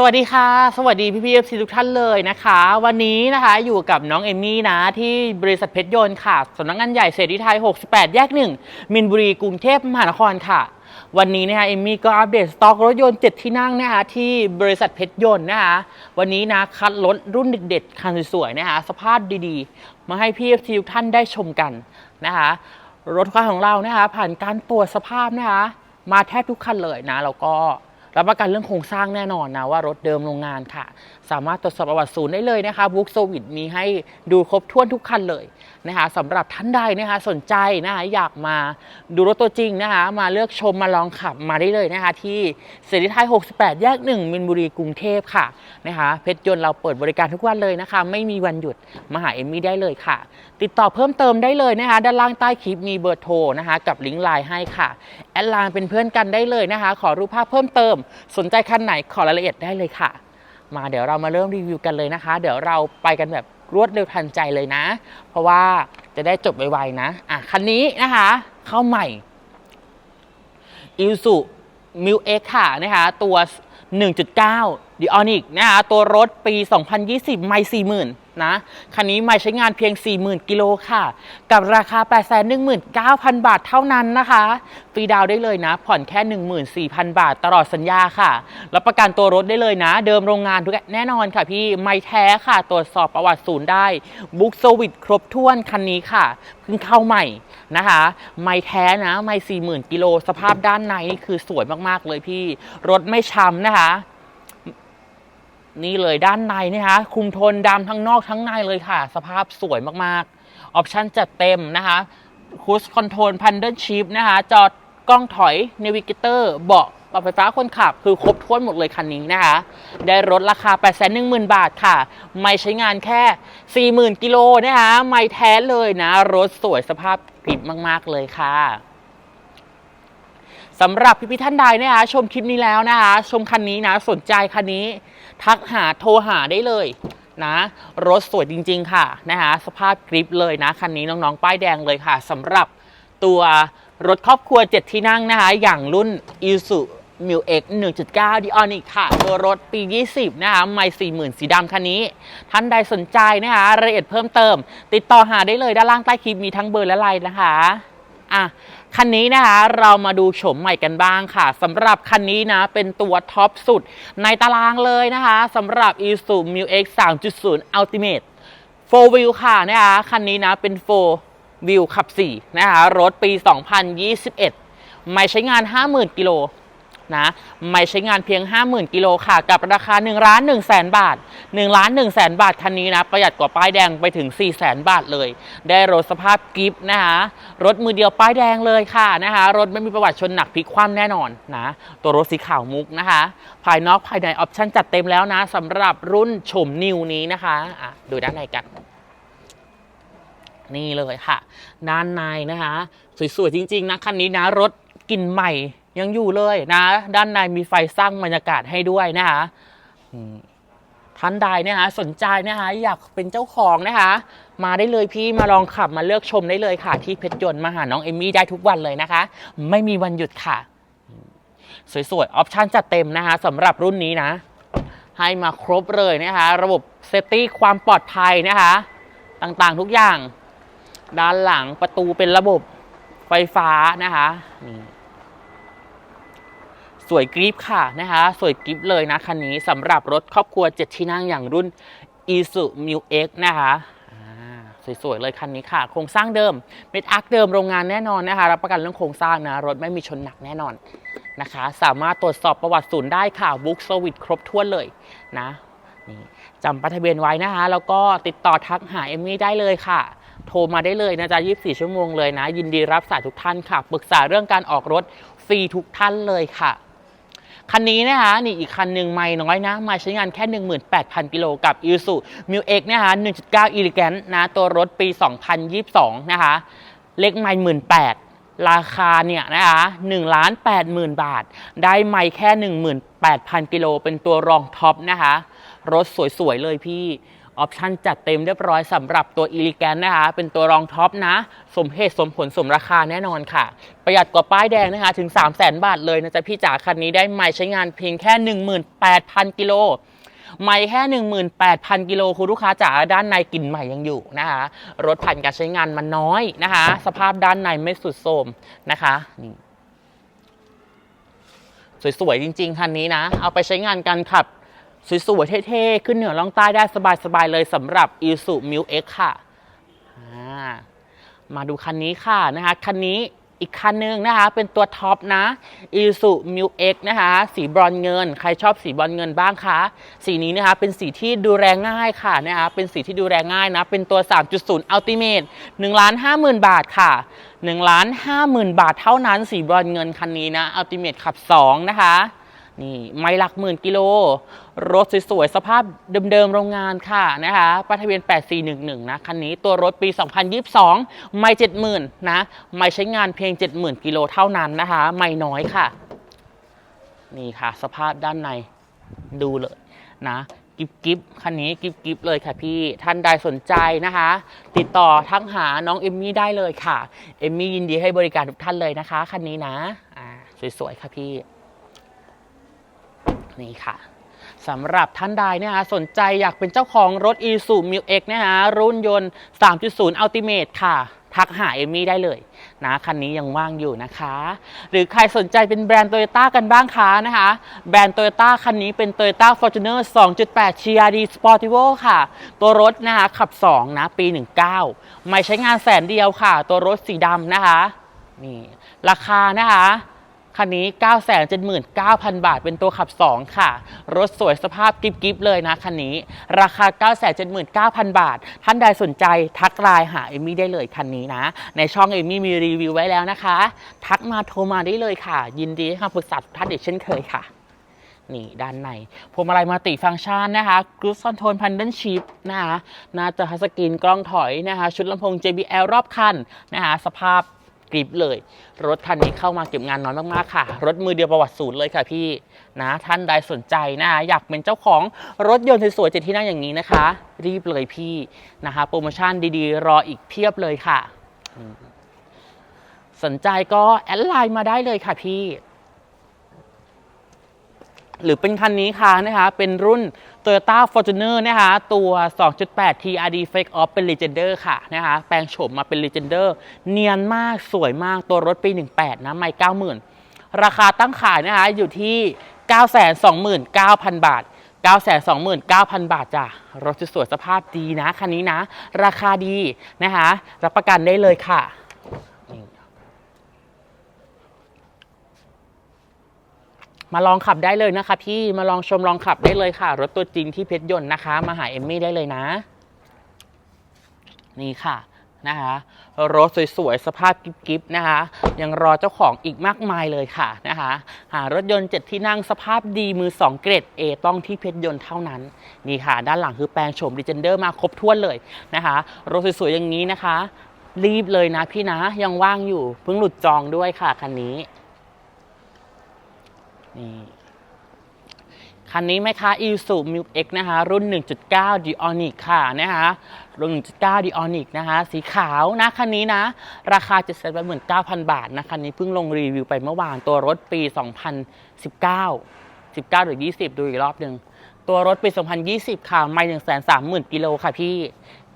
สวัสดีค่ะ สวัสดีพี่พีเอฟซีทุกท่านเลยนะคะ วันนี้นะคะอยู่กับน้องเอมมี่นะ ที่บริษัทเพชรยนต์ค่ะสำนักงานใหญ่เสรีไทย 68 แยกหนึ่งมินบุรีกรุงเทพมหานครค่ะ วันนี้นะคะเอมมี่ก็อัปเดตสต็อกรถยนต์7ที่นั่งนะคะที่บริษัทเพชรยนต์นะคะวันนี้นะคัดรถรุ่นเด็ดๆคันสวยๆนะคะสภาพดีๆ มาให้พี่เอฟซีทุกท่านได้ชมกันนะคะรถคันของเรานะคะผ่านการตรวจสภาพนะคะมาแทบทุกคันเลยนะแล้วก็ รับประกันเรื่องโครงสร้างแน่นอนนะว่ารถเดิมโรงงานค่ะ สามารถตรวจสอบประวัติศูนย์ได้เลยนะคะบุ๊กโซวิดมีให้ดูครบถ้วนทุกคันเลยนะคะสำหรับท่านใดนะคะสนใจนะคะอยากมาดูรถตัวจริงนะคะมาเลือกชมมาลองขับมาได้เลยนะคะที่เสรีไทย 68 แยก 1 มินบุรีกรุงเทพค่ะนะคะเพชรยนต์เราเปิดบริการทุกวันเลยนะคะ ไม่มีวันหยุดมาหาเอมมี่ได้เลยค่ะ ติดต่อเพิ่มเติมได้เลยนะคะด้านล่างใต้คลิปมีเบอร์โทรนะคะกับลิงก์ไลน์ให้ค่ะแอดไลน์เป็นเพื่อนกันได้เลยนะคะ ขอรูปภาพเพิ่มเติม สนใจคันไหนขอรายละเอียดได้เลยค่ะ มาเดี๋ยวเรามาเริ่มรีวิวกันเลยนะคะ เดี๋ยวเราไปกันแบบรวดเร็วทันใจเลยนะ เพราะว่าจะได้จบไวๆนะอะคันนี้นะคะเข้าใหม่อิลสุมิวเอ็กค่ะนะคะตัว 1.9 d ิออนิกนะคะตัวรถปี 2020 ไม่ 40,000 นะ คันนี้ไม่ใช้งานเพียง 40,000 กิโลค่ะ กับราคา 819,000 บาทเท่านั้นนะคะ ฟรีดาวได้เลยนะ ผ่อนแค่ 14,000 บาทตลอดสัญญาค่ะ รับประกันตัวรถได้เลยนะ เดิมโรงงานทุกแน่นอนค่ะพี่ ไม่แท้ค่ะ ตรวจสอบประวัติศูนย์ได้ บุ๊กโซวิดครบถ้วนคันนี้ค่ะ เพิ่งเข้าใหม่นะคะ ไม่แท้นะ ไม่ 40,000 กิโล สภาพด้านในนี่คือสวยมากๆเลยพี่ รถไม่ช้ำนะคะ นี่เลยด้านในนะคะคุมโทนดำทั้งนอกทั้งในเลยค่ะ สภาพสวยมากๆ ออปชั่นจัดเต็มนะคะคูสคอนโทรลพันเดิลชิพนะคะ จอดกล้องถอยเนวิเกเตอร์เบาะปรับไฟฟ้าคนขับ คือครบถ้วนหมดเลยคันนี้นะคะ ได้รถราคา 8 1 0 0 0 0 บาทค่ะ ไม่ใช้งานแค่ 40,000 กิโลนะคะ ไม่แท้เลยนะ รถสวยสภาพกริบมาก ๆ เลยค่ะ สำหรับพี่พี่ท่านใดนะคะชมคลิปนี้แล้วนะคะชมคันนี้นะสนใจคันนี้ ทักหาโทรหาได้เลยนะรถสวยจริง ๆ ค่ะนะคะสภาพกริปเลยนะคันนี้น้องๆ ป้ายแดงเลยค่ะสำหรับตัวรถครอบครัว 7 ที่นั่งนะคะ อย่างรุ่น i s u m i l X 1.9 d i o n i c ค่ะ ตัวรถปี 20 นะคะไม่40,000สีดำคันนี้ ท่านใดสนใจนะคะรายละเอียดเพิ่มเติม ติดต่อหาได้เลยด้านล่างใต้คลิปมีทั้งเบอร์และไลน์นะคะ อะคันนี้นะคะเรามาดูโฉมใหม่กันบ้างค่ะสำหรับคันนี้นะเป็นตัวท็อปสุดในตารางเลยนะคะสำหรับ i s u m i x 3.0 Ultimate 4 Wheel ค่ะนะคะคันนี้นะเป็น4 Wheel ขับ 4 นะคะรถปี 2021 ไม่ใช้งาน 50,000 กิโล นะไม่ใช้งานเพียง 50,000 กิโลค่ะ กับราคา1ล้าน1แสนบาท1ล้าน1แสนบาทคันนี้นะ ประหยัดกว่าป้ายแดงไปถึง4แสนบาทเลย ได้รถสภาพกิฟต์นะคะรถมือเดียวป้ายแดงเลยค่ะนะคะรถไม่มีประวัติชนหนักพลิกคว่ำแน่นอนนะ ตัวรถสีขาวมุกนะคะ ภายนอกภายในออปชั่นจัดเต็มแล้วนะสำหรับรุ่นโฉมนิวนี้นะคะะดูด้านในกันนี่เลยค่ะ ด้านในนะคะ สวยๆ จริง ๆ นะ คันนี้นะ รถกลิ่นใหม่ ยังอยู่เลยนะ ด้านในมีไฟสร้างบรรยากาศให้ด้วยนะคะท่านใดนะคะสนใจนะคะอยากเป็นเจ้าของนะคะมาได้เลยพี่มาลองขับมาเลือกชมได้เลยค่ะ ที่เพชรยนต์มาหาน้องเอมมี่ได้ทุกวันเลยนะคะ ไม่มีวันหยุดค่ะ สวยๆออปชั่นจัดเต็มนะคะสำหรับรุ่นนี้นะ ให้มาครบเลยนะคะ ระบบเซฟตี้ความปลอดภัยนะคะ ต่างๆทุกอย่าง ด้านหลังประตูเป็นระบบไฟฟ้านะคะนี่ สวยกริปค่ะนะคะสวยกริปเลยนะคันนี้สำหรับรถครอบครัว 7 ที่นั่งอย่างรุ่น i s u m i l X นะคะสวยๆเลยคันนี้ค่ะ โครงสร้างเดิมเม็ดอาร์คเดิมโรงงานแน่นอนนะคะ รับประกันเรื่องโครงสร้างนะ รถไม่มีชนหนักแน่นอนนะคะ สามารถตรวจสอบประวัติศูนย์ได้ค่ะบุ๊กสวิตครบถ้วนเลยนะนี่จำป้ายทะเบียนไว้นะคะ แล้วก็ติดต่อทักหาเอมมี่ได้เลยค่ะ โทรมาได้เลยนะจ๊ะ 24 ชั่วโมงเลยนะ ยินดีรับสายทุกท่านค่ะ ปรึกษาเรื่องการออกรถฟรีทุกท่านเลยค่ะ คันนี้นะคะนี่อีกคันหนึ่งไม่น้อยนะ มาใช้งานแค่ 18,000 กิโลกับอีซูมิวเอ็กนะคะ1.9อีลิแกนนะตัวรถปี 2022 นะคะ เลขไม่หมื่นแปดราคาเนี่ยนะคะหนึ่งล้านแปดหมื่นบาท ได้ไม่แค่หนึ่งหมื่นแปดพันกิโลเป็นตัวรองท็อปนะคะ รถสวยๆเลยพี่ ออปชันจัดเต็มเรียบร้อยสำหรับตัว e l e g a n t นะคะ เป็นตัวรองท็อปนะ สมเหตุสมผลสมราคาแน่นอนค่ะ ประหยัดกว่าป้ายแดงนะคะ ถึง 3 0 0 0 0 0 บาทเลยนะจ๊ะพี่จ๋าคันนี้ได้ไม่ใช้งานเพียงแค่ 18,000 กิโลไม่แค่ 18,000 กิโลคุณลูกค้าจ๋าด้านในกลิ่นใหม่ยังอยู่นะคะ รถผ่านการใช้งานมันน้อยนะคะ สภาพด้านในไม่สุดโทรมนะคะนี่สวยๆ จริง ๆ คันนี้นะ เอาไปใช้งานกันขับ สวยๆเท่ๆ ขึ้นเหนือล่องใต้ได้สบายๆเลยสำหรับ i s u m i l X ค่ะอ่ามาดูคันนี้ค่ะนะคะ คันนี้อีกคันหนึงนะคะ เป็นตัวท็อปนะ i s u m i l X นะคะ สีบรอนเงิน ใครชอบสีบรอนเงินบ้างคะ สีนี้นะคะ เป็นสีที่ดูแลง่ายค่ะนะคะ เป็นสีที่ดูแลง่ายนะ เป็นตัว 3.0 Ultimate 1ล้าน50,000 บาทค่ะ1ล้าน50,000 บาทเท่านั้น สีบรอนเงินคันนี้นะ Ultimate ขับ 2 นะคะ นี่ไม่หลักหมื่นกิโล รถสวยๆ สภาพเดิมๆ โรงงานค่ะนะคะป้ายทะเบียน 8411 นะ คันนี้ตัวรถปี 2022 ไม่ 70,000 นะ ไม่ใช้งานเพียง 70,000 กิโลเท่านั้นนะคะ ไม่น้อยค่ะ นี่ค่ะ สภาพด้านในดูเลยนะกิบกิบคันนี้กิบกิบเลยค่ะพี่ท่านใดสนใจนะคะ ติดต่อทักหาน้องเอมมี่ได้เลยค่ะ เอมมี่ยินดีให้บริการทุกท่านเลยนะคะ คันนี้นะ อ่า สวยๆ ค่ะพี่ นี่ค่ะสำหรับท่านใดเนะคะสนใจอยากเป็นเจ้าของรถ i s u m i l X นะคะรุ่นยนต์ 3.0 Ultimate ค่ะ ทักหาเอมี่ได้เลยนะคันนี้ยังว่างอยู่นะคะ หรือใครสนใจเป็นแบรนด์ Toyota กันบ้างคะนะคะ แบรนด์ Toyota คันนี้เป็น Toyota Fortuner 2.8 TRD Sportivo ค่ะ ตัวรถนะคะขับ 2 นะ ปี 19 ไม่ใช้งานแสนเดียวค่ะ ตัวรถสีดำนะคะนี่ราคานะคะ คันนี้ 979,000 บาท เป็นตัวขับ 2 ค่ะ รถสวยสภาพกิบกิบเลยนะคันนี้ ราคา 979,000 บาท ท่านใดสนใจทักไลน์หาเอมี่ได้เลยคันนี้นะ ในช่องเอมี่มีรีวิวไว้แล้วนะคะ ทักมาโทรมาได้เลยค่ะ ยินดีให้คำปรึกษาทุกท่านอีกเช่นเคยค่ะนี่ด้านในพวงมาลัยมัลติฟังก์ชันนะคะกรุ๊ปคอนโทรลพันเดิลชิพนะคะหน้าจอทัชสกรีนกล้องถอยนะคะ ชุดลำโพง JBL รอบคันนะคะ สภาพ กริบเลย รถคันนี้เข้ามาเก็บงานน้อยมากๆค่ะ รถมือเดียวประวัติศูนย์เลยค่ะพี่นะท่านใดสนใจนะคะอยากเป็นเจ้าของรถยนต์สวยๆเจ็ดที่นั่งอย่างนี้นะคะ รีบเลยพี่นะคะโปรโมชั่นดีๆ รออีกเพียบเลยค่ะอืมสนใจก็แอดไลน์มาได้เลยค่ะพี่ หรือเป็นคันนี้ค่ะนะคะ เป็นรุ่น Toyota Fortuner นะคะ ตัว 2.8 TRD Fake Off เป็น Legender ค่ะนะคะ แปลงโฉมมาเป็น Legender เนียนมากสวยมากตัวรถปี 18 นะ ไม่90,000 ราคาตั้งขายนะคะ อยู่ที่ 929,000 บาท 929,000 บาทจ้ะ รถสวยสภาพดีนะ คันนี้นะ ราคาดีนะคะ รับประกันได้เลยค่ะ มาลองขับได้เลยนะคะ พี่มาลองชมลองขับได้เลยค่ะ รถตัวจริงที่เพชรยนต์นะคะ มาหาเอมมี่ได้เลยนะ นี่ค่ะนะคะรถสวยๆ สภาพกิ๊บๆนะคะ ยังรอเจ้าของอีกมากมายเลยค่ะนะคะหารถยนต์เจ็ดที่นั่งสภาพดีมือ 2 เกรด A ต้องที่เพชรยนต์เท่านั้น นี่ค่ะ ด้านหลังคือแปลงโฉมดิเจนเดอร์มาครบถ้วนเลยนะคะ รถสวยๆ อย่างนี้นะคะ รีบเลยนะพี่นะยังว่างอยู่เพิ่งหลุดจองด้วยค่ะคันนี้ นี่คันนี้ไหมคะ i s u m i l X นะคะ รุ่น 1.9 d i o n i c ค่ะนะคะ รุ่น 1.9 d i o n i c นะคะ สีขาวนะคันนี้นะ ราคา 789,000 บาทนะคันนี้เพิ่งลงรีวิวไปเมื่อวานตัวรถปี 2019 19หรือ20 ดูอีกรอบหนึ่ง ตัวรถปี 2020 ค่ะ ไม่ 130,000 กิโลค่ะพี่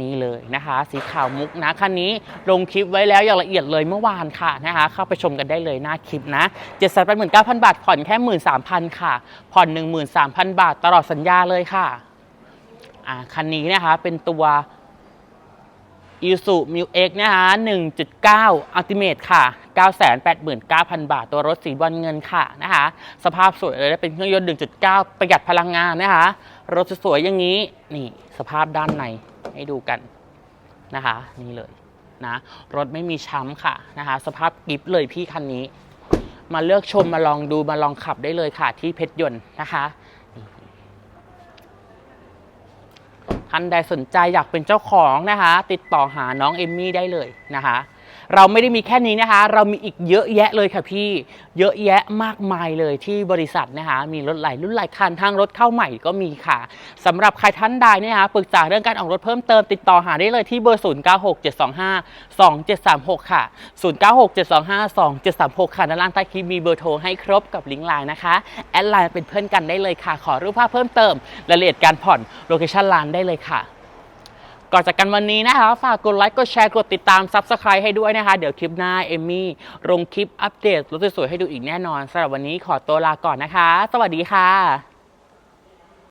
นี่เลยนะคะ สีขาวมุกนะคันนี้ลงคลิปไว้แล้วอย่างละเอียดเลยเมื่อวานค่ะนะคะ เข้าไปชมกันได้เลยหน้าคลิปนะ 7 8 9 0 0 0 บาท ผ่อนแค่ 13,000 ค่ะ ผ่อน 13,000 บาทตลอดสัญญาเลยค่ะอ่าคันนี้นะคะเป็นตัว i s u m i l X นะคะ1.9 Ultimate ค่ะ 989,000 บาท ตัวรถสีบอลเงินค่ะนะคะ สภาพสวยเลยเป็นเครื่องยนต์ 1.9 ประหยัดพลังงานนะคะ รถสวยๆอย่างนี้ นี่สภาพด้านในให้ดูกันนะคะ นี่เลยนะ รถไม่มีช้ำค่ะนะคะ สภาพกิฟเลยพี่คันนี้ มาเลือกชมมาลองดูมาลองขับได้เลยค่ะที่เพชรยนต์นะคะ ท่านใดสนใจอยากเป็นเจ้าของนะคะ ติดต่อหาน้องเอมมี่ได้เลยนะคะ เราไม่ได้มีแค่นี้นะคะ เรามีอีกเยอะแยะเลยค่ะพี่ เยอะแยะมากมายเลยที่บริษัทนะคะ มีรถหลายรุ่นหลายคันทางรถเข้าใหม่ก็มีค่ะสำหรับใครท่านใดนยนะคะปรึกษาเรื่องการออกรถเพิ่มเติมติดต่อหาได้เลยที่เบอร์ 0967252736 ค่ะ 0967252736 ค่ะด้านล่างใต้คลิปมีเบอร์โทรให้ครบกับลิงก์ไลน์นะคะ แอดไลน์เป็นเพื่อนกันได้เลยค่ะ ขอรูปภาพเพิ่มเติมรายละเอียดการผ่อนโลเคชั่นร้านได้เลยค่ะ ก่อนจากกันวันนี้นะคะ ฝากกดไลค์ กดแชร์ กดติดตาม Subscribe ให้ด้วยนะคะ เดี๋ยวคลิปหน้า เอมมี่ลงคลิปอัปเดตรถสวยๆให้ดูอีกแน่นอนสำหรับวันนี้ขอตัวลาก่อนนะคะ สวัสดีค่ะ